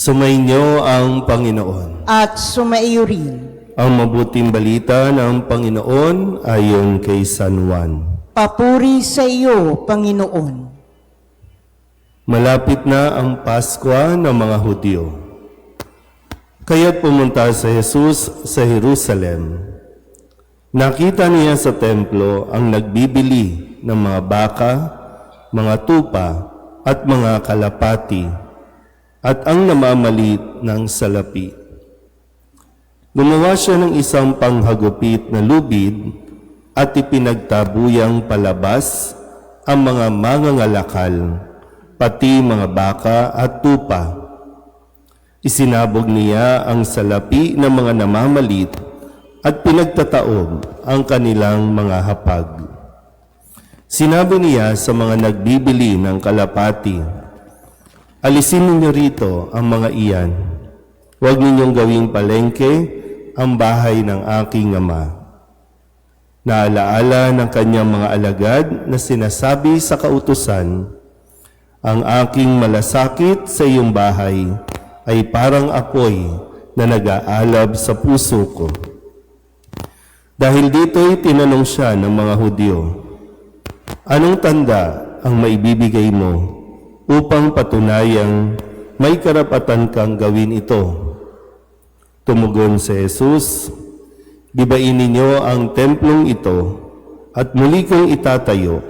Sumainyo ang Panginoon. at sumaiyo rin. Ang mabuting balita ng Panginoon ayon kay San Juan. Papuri sa iyo, Panginoon. Malapit na ang Pasko ng mga Hudyo. Kaya't pumunta sa Jesus sa Jerusalem. Nakita niya sa templo ang nagbibili ng mga baka, mga tupa, at mga kalapati, at ang namamalit ng salapi. Gumawa siya ng isang panghagupit na lubid at ipinagtabuyang palabas ang mga mangangalakal, pati mga baka at tupa. Isinabog niya ang salapi ng mga namamalit at pinagtataob ang kanilang mga hapag. Sinabi niya sa mga nagbibili ng kalapati, Alisin ninyo rito ang mga iyan. Huwag ninyong gawing palengke ang bahay ng aking ama. Naalaala ng kanyang mga alagad na sinasabi sa kautusan, Ang aking malasakit sa iyong bahay ay parang apoy na nag-aalab sa puso ko. Dahil dito'y tinanong siya ng mga Hudyo, Anong tanda ang maibibigay mo upang patunayang may karapatan kang gawin ito? Tumugon si Jesus, Gibain ninyo ang templong ito at muli kong itatayo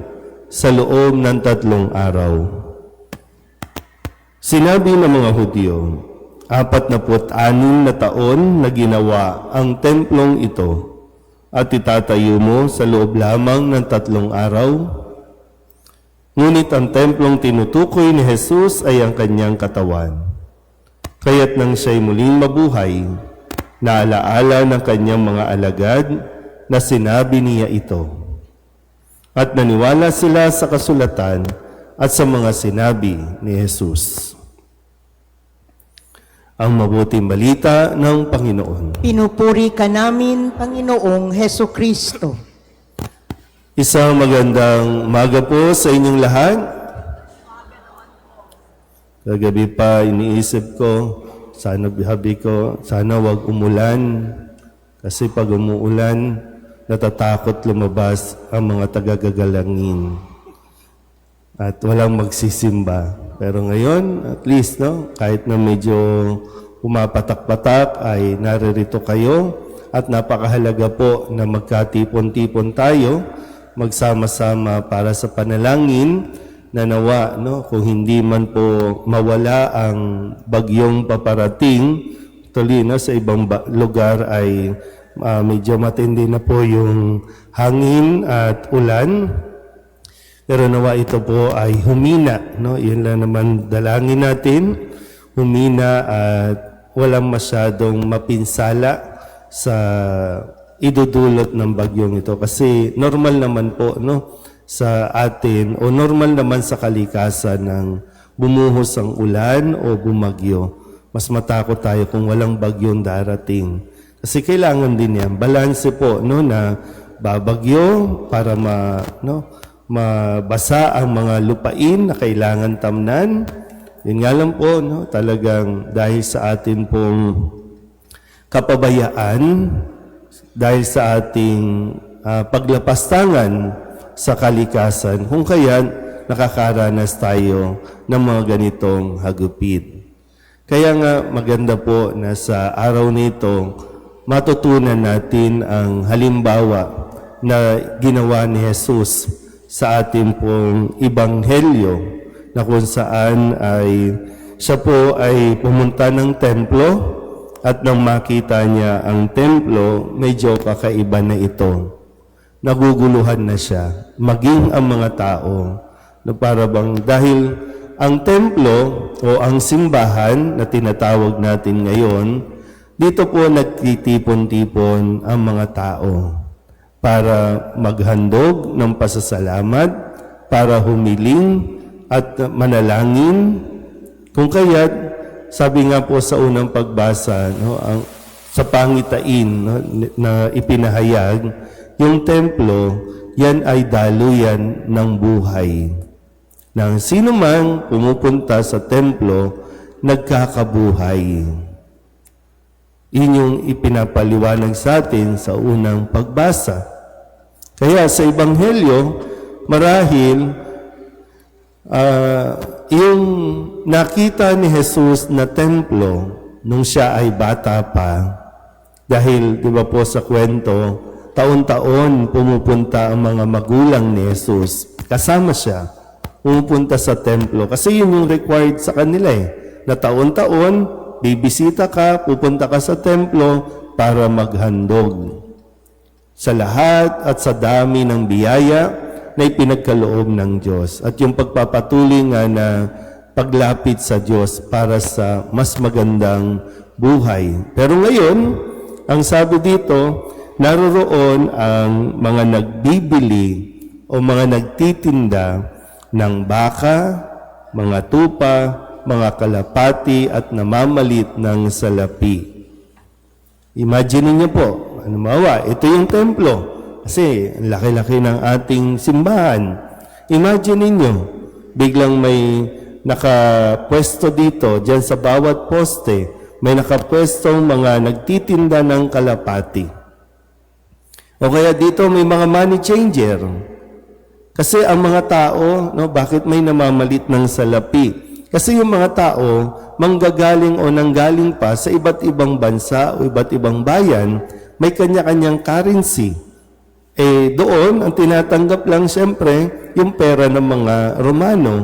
sa loob ng tatlong araw. Sinabi ng mga Hudyo, apat na anim na taon na ginawa ang templong ito at itatayo mo sa loob lamang ng tatlong araw? Ngunit ang templong tinutukoy ni Jesus ay ang kanyang katawan. Kaya't nang siya'y muling mabuhay, naalaala ng kanyang mga alagad na sinabi niya ito. At naniwala sila sa kasulatan at sa mga sinabi ni Jesus. Ang mabuting balita ng Panginoon. Pinupuri ka namin, Panginoong Heso Kristo. Isang magandang umaga po sa inyong lahat. Kagabi pa iniisip ko, sana bihabi ko, sana wag umulan. Kasi pag umuulan, natatakot lumabas ang mga tagagagalangin. At walang magsisimba. Pero ngayon, at least, no, kahit na medyo pumapatak-patak, ay naririto kayo. At napakahalaga po na magkatipon-tipon tayo, magsama-sama para sa panalangin na nawa, no, kung hindi man po mawala ang bagyong paparating, tuloy no, sa ibang ba- lugar ay ah, medyo matindi na po yung hangin at ulan. Pero nawa ito po ay humina, no? Yun lang naman dalangin natin, humina at walang masyadong mapinsala sa idudulot ng bagyong ito kasi normal naman po no sa atin o normal naman sa kalikasan ng bumuhos ang ulan o bumagyo. Mas matakot tayo kung walang bagyong darating. Kasi kailangan din yan. Balanse po no na babagyo para ma no mabasa ang mga lupain na kailangan tamnan. Yun nga lang po no talagang dahil sa atin pong kapabayaan dahil sa ating ah, paglapastangan sa kalikasan kung kaya nakakaranas tayo ng mga ganitong hagupit. Kaya nga maganda po na sa araw nito matutunan natin ang halimbawa na ginawa ni Jesus sa ating pong ibanghelyo na kung saan ay siya po ay pumunta ng templo at nang makita niya ang templo, medyo kakaiba na ito. Naguguluhan na siya, maging ang mga tao, na para bang dahil ang templo o ang simbahan na tinatawag natin ngayon, dito po nagtitipon-tipon ang mga tao para maghandog ng pasasalamat, para humiling at manalangin. Kung kaya't sabi nga po sa unang pagbasa, no, ang, sa pangitain no, na ipinahayag, yung templo, yan ay daluyan ng buhay. Nang sino man pumupunta sa templo, nagkakabuhay. Yun yung ipinapaliwanag sa atin sa unang pagbasa. Kaya sa Ebanghelyo, marahil ah, yung nakita ni Jesus na templo nung siya ay bata pa, dahil di ba po sa kwento, taon-taon pumupunta ang mga magulang ni Jesus. Kasama siya, pumupunta sa templo. Kasi yun yung required sa kanila eh, na taon-taon, bibisita ka, pupunta ka sa templo para maghandog sa lahat at sa dami ng biyaya na ipinagkaloob ng Diyos. At yung pagpapatuloy nga na paglapit sa Diyos para sa mas magandang buhay. Pero ngayon, ang sabi dito, naroroon ang mga nagbibili o mga nagtitinda ng baka, mga tupa, mga kalapati at namamalit ng salapi. Imagine niyo po, ano mawa, ito yung templo. Kasi laki-laki ng ating simbahan. Imagine ninyo, biglang may nakapwesto dito, dyan sa bawat poste, may nakapwestong mga nagtitinda ng kalapati. O kaya dito may mga money changer. Kasi ang mga tao, no, bakit may namamalit ng salapi? Kasi yung mga tao, manggagaling o nanggaling pa sa iba't ibang bansa o iba't ibang bayan, may kanya-kanyang currency. Eh doon, ang tinatanggap lang siyempre, yung pera ng mga Romano.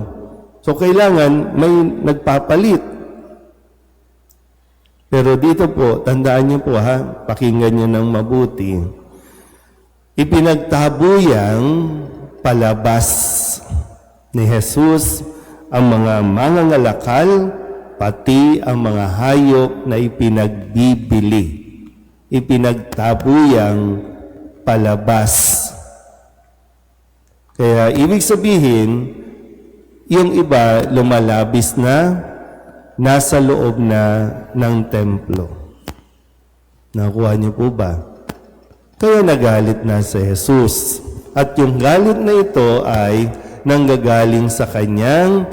So kailangan may nagpapalit. Pero dito po, tandaan niyo po ha, pakinggan niyo ng mabuti. Ipinagtabuyang palabas ni Jesus ang mga mangangalakal, pati ang mga hayop na ipinagbibili. Ipinagtabuyang palabas. Kaya ibig sabihin, yung iba lumalabis na nasa loob na ng templo. Nakuha niyo po ba? Kaya nagalit na si Jesus. At yung galit na ito ay nanggagaling sa kanyang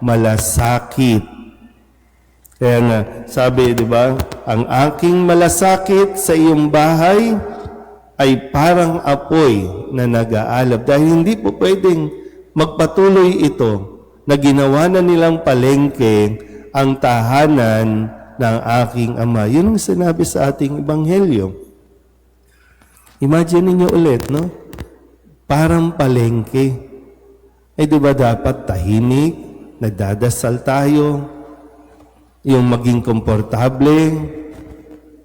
malasakit. Kaya nga, sabi, di ba, ang aking malasakit sa iyong bahay ay parang apoy na nag-aalab. Dahil hindi po pwedeng magpatuloy ito na ginawa na nilang palengke ang tahanan ng aking ama. Yun ang sinabi sa ating ebanghelyo. Imagine niyo ulit, no? Parang palengke. Eh di ba dapat tahimik, nagdadasal tayo, yung maging komportable.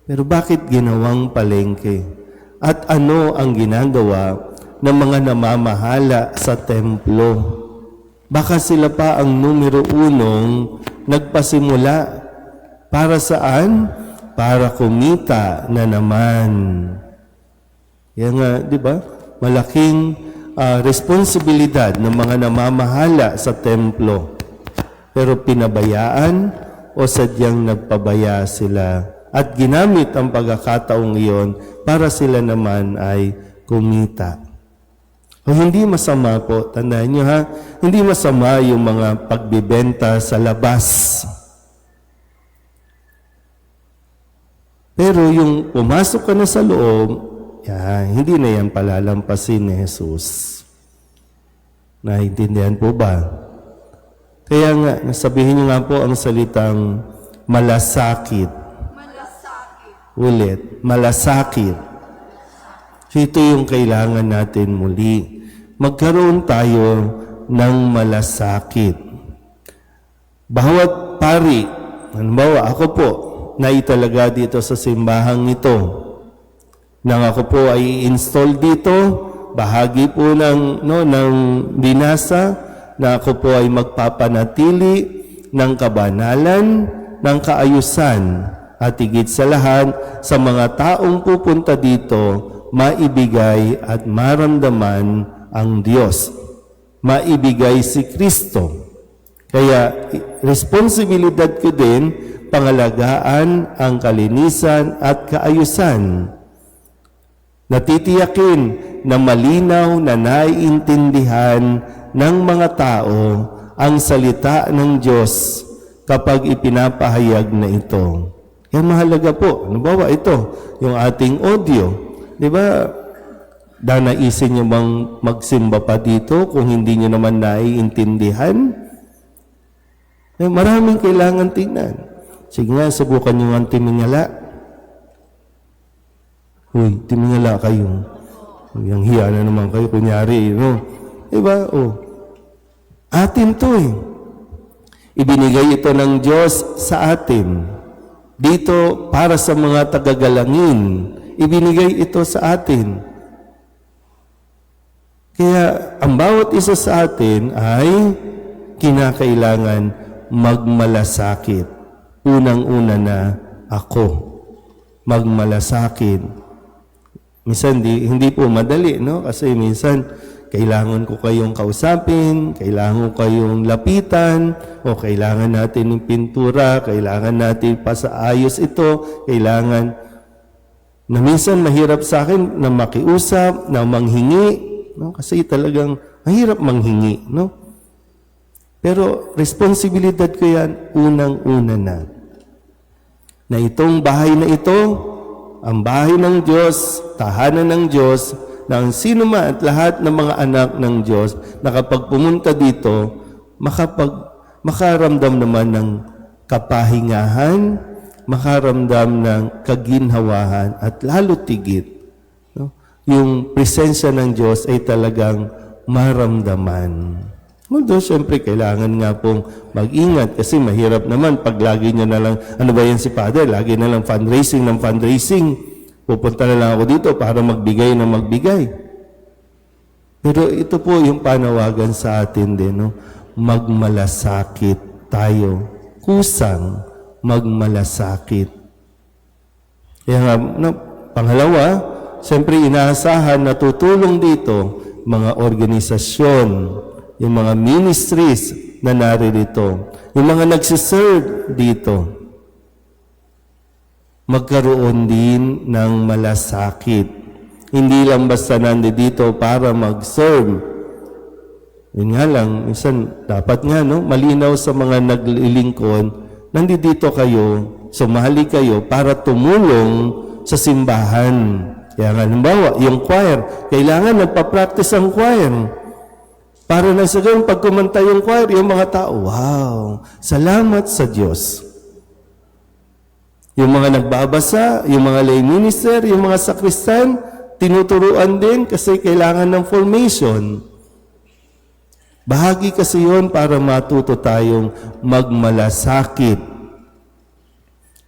Pero bakit ginawang palengke? At ano ang ginagawa ng mga namamahala sa templo? Baka sila pa ang numero unong nagpasimula. Para saan? Para kumita na naman. Yan nga, di ba? Malaking ah, responsibilidad ng mga namamahala sa templo. Pero pinabayaan o sadyang nagpabaya sila at ginamit ang pagkakataong iyon para sila naman ay kumita. O hindi masama po, tandaan nyo ha, hindi masama yung mga pagbibenta sa labas. Pero yung pumasok ka na sa loob, yan, hindi na yan palalampasin ni Jesus. Naintindihan po ba? Kaya nga, nasabihin niyo nga po ang salitang malasakit. Ulit, malasakit. Ito yung kailangan natin muli. Magkaroon tayo ng malasakit. Bawat pari, halimbawa ako po, na italaga dito sa simbahang ito, nang ako po ay install dito, bahagi po ng, no, ng binasa, na ako po ay magpapanatili ng kabanalan, ng kaayusan, at higit sa lahat, sa mga taong pupunta dito, maibigay at maramdaman ang Diyos. Maibigay si Kristo. Kaya responsibilidad ko din pangalagaan ang kalinisan at kaayusan. Natitiyakin na malinaw na naiintindihan ng mga tao ang salita ng Diyos kapag ipinapahayag na ito. Kaya mahalaga po. Halimbawa ito, yung ating audio. Di ba, danaisin niyo bang magsimba pa dito kung hindi niyo naman naiintindihan? Eh, maraming kailangan tingnan. Sige nga, subukan niyo ang timingala. Uy, timingala kayo. Yung hiya na naman kayo, kunyari, no? Diba? Oh. Atin to eh. Ibinigay ito ng Diyos sa atin. Dito, para sa mga tagagalangin. Ibinigay ito sa atin. Kaya, ang bawat isa sa atin ay kinakailangan magmalasakit. Unang-una na ako. Magmalasakit. Minsan di, hindi po madali, no? Kasi minsan kailangan ko kayong kausapin, kailangan ko kayong lapitan, o kailangan natin ng pintura, kailangan natin pasaayos ito, kailangan na minsan mahirap sa akin na makiusap, na manghingi, no? Kasi talagang mahirap manghingi, no? Pero responsibilidad ko yan unang-una na. Na itong bahay na ito, ang bahay ng Diyos, tahanan ng Diyos, na ang sino man at lahat ng mga anak ng Diyos na kapag pumunta dito, makapag, makaramdam naman ng kapahingahan, makaramdam ng kaginhawahan at lalo tigit. No? Yung presensya ng Diyos ay talagang maramdaman. Although, syempre, kailangan nga pong mag-ingat kasi mahirap naman pag lagi niya na lang, ano ba yan si Father? Lagi na lang fundraising ng fundraising. Pupunta na lang ako dito para magbigay na magbigay. Pero ito po yung panawagan sa atin din, no? magmalasakit tayo. Kusang magmalasakit. Kaya nga, no, pangalawa, siyempre inaasahan na tutulong dito mga organisasyon, yung mga ministries na naririto, yung mga nagsiserve dito, magkaroon din ng malasakit. Hindi lang basta nandito para mag-serve. Yun nga lang, minsan dapat nga, no, malinaw sa mga naglilingkod, nandito kayo, sumali kayo para tumulong sa simbahan. Kaya nga, halimbawa, yung choir, kailangan nagpa-practice ang choir. Para na sa ganun, pag kumanta yung choir, yung mga tao, wow, salamat sa Diyos. Yung mga nagbabasa, yung mga lay minister, yung mga sakristan, tinuturuan din kasi kailangan ng formation. Bahagi kasi yon para matuto tayong magmalasakit.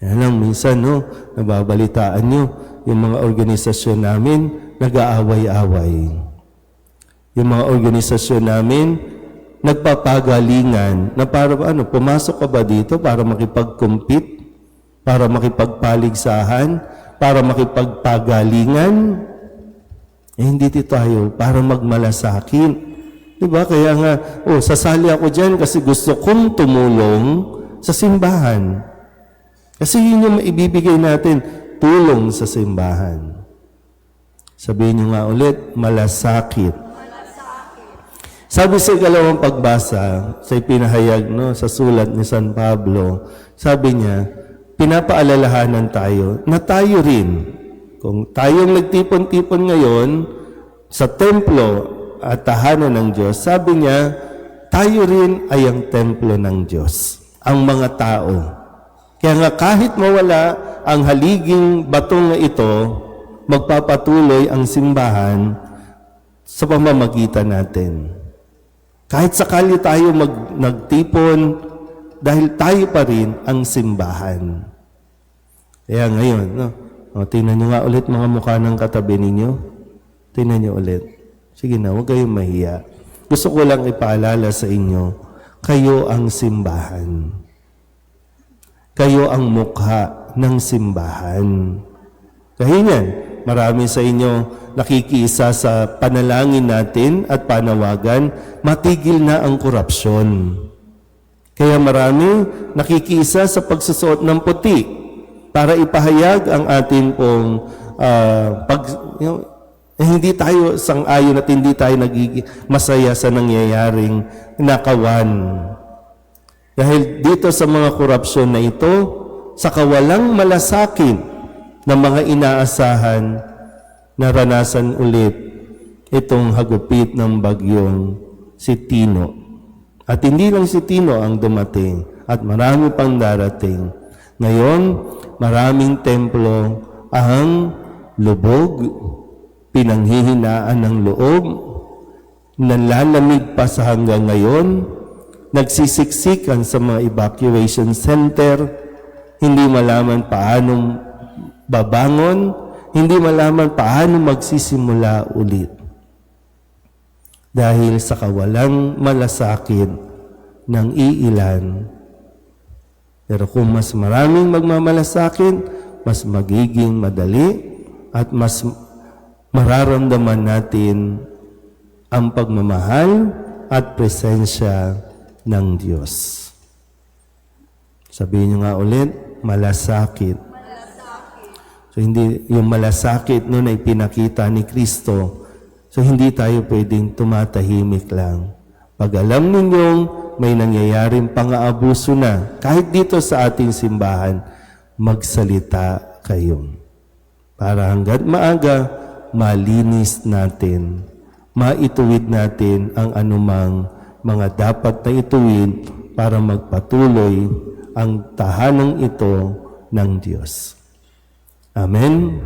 Yan lang, minsan, no, nababalitaan nyo, yung mga organisasyon namin, nag-aaway-away. Yung mga organisasyon namin, nagpapagalingan na para ano, pumasok ka ba dito para makipag-compete, para makipagpaligsahan, para makipagpagalingan? Eh, hindi tayo para magmalasakit. Diba? Kaya nga, oh, sasali ako dyan kasi gusto kong tumulong sa simbahan. Kasi yun yung maibibigay natin, tulong sa simbahan. Sabihin nyo nga ulit, malasakit. Sabi sa ikalawang pagbasa, sa ipinahayag no, sa sulat ni San Pablo, sabi niya, pinapaalalahanan tayo na tayo rin, kung tayong nagtipon-tipon ngayon sa templo at tahanan ng Diyos, sabi niya, tayo rin ay ang templo ng Diyos, ang mga tao. Kaya nga kahit mawala ang haliging batong na ito, magpapatuloy ang simbahan sa pamamagitan natin. Kahit sakali tayo mag, nagtipon, dahil tayo pa rin ang simbahan. Kaya ngayon, no? O, tingnan nyo nga ulit mga mukha ng katabi ninyo. Tingnan nyo ulit. Sige na, huwag kayong mahiya. Gusto ko lang ipaalala sa inyo, kayo ang simbahan. Kayo ang mukha ng simbahan. Kaya yan, marami sa inyo nakikiisa sa panalangin natin at panawagan, matigil na ang korupsyon. Kaya marami nakikiisa sa pagsusuot ng puti para ipahayag ang atin pong ah, pag, you know, eh, hindi tayo sang-ayon at hindi tayo nagiging masaya sa nangyayaring nakawan. Dahil dito sa mga korupsyon na ito, sa kawalang malasakin ng mga inaasahan, naranasan ulit itong hagupit ng bagyong si Tino. At hindi lang si Tino ang dumating at marami pang darating. Ngayon, maraming templo ang lubog, pinanghihinaan ng loob, nalalamig pa sa hanggang ngayon, nagsisiksikan sa mga evacuation center, hindi malaman paano babangon, hindi malaman paano magsisimula ulit. Dahil sa kawalang malasakit ng iilan. Pero kung mas maraming magmamalasakit, mas magiging madali at mas mararamdaman natin ang pagmamahal at presensya ng Diyos. Sabihin niyo nga ulit, malasakit. So hindi yung malasakit noon ay pinakita ni Kristo. So hindi tayo pwedeng tumatahimik lang. Pag alam ninyong may nangyayaring pang-aabuso na, kahit dito sa ating simbahan, magsalita kayo. Para hanggat maaga, malinis natin, maituwid natin ang anumang mga dapat na ituwid para magpatuloy ang tahanang ito ng Diyos. Amen.